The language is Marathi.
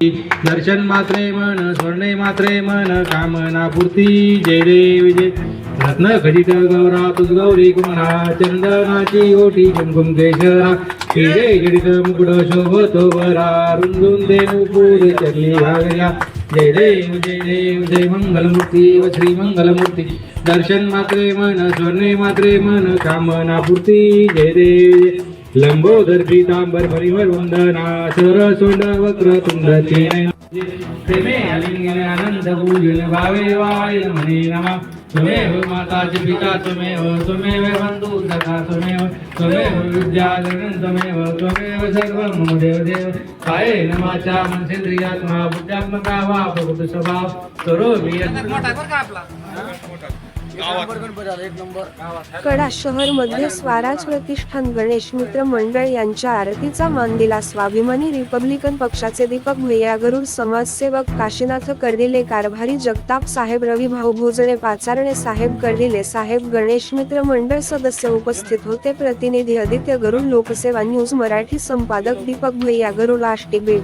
दर्शन मात्रे मन स्वर्णे मात्रे मन कामना पूर्ती जय देव जय रत्न खजित गौरा तुझ गौरी कुमारा चंदनाची ओटी कुमकुम केशरा हिरे जडित मुकुड शोभतो वरा रुंदून देव पूर चरली भागया जय देव जय देव जय मंगलमूर्ती व श्री मंगलमूर्ती दर्शन मात्रे मन स्वर्णे मात्रे मन कामना पूर्ती जय देव लंबोदर पीतांबर परिवर वंदना सरसोंड वक्र तुंड प्रेमे अलिंगन आनंद पूजन भावे वाय मने नमा. त्वमेव माता च पिता त्वमेव त्वमेव बंधु सखा त्वमेव त्वमेव विद्या जगन् त्वमेव सर्वं मम देव देव कायेन वाचा मनसेंद्रियात्मा बुद्ध्यात्मका वा प्रकृत स्वभाव करोमि यत्। कडा शहरमध्ये स्वराज प्रतिष्ठान गणेश मित्र मंडळ यांच्या आरतीचा मान दिला. स्वाभिमानी रिपब्लिकन पक्षाचे दीपक भैया गरुड समाजसेवक काशीनाथ कर्दिले कारभारी जगताप साहेब रवी भाऊ भोजळे पाचारणे साहेब कर्दिले साहेब गणेश मित्र मंडळ सदस्य उपस्थित होते. प्रतिनिधी आदित्य गरुड लोकसेवा न्यूज मराठी संपादक दीपक भुया गरुड आष्टी बीड.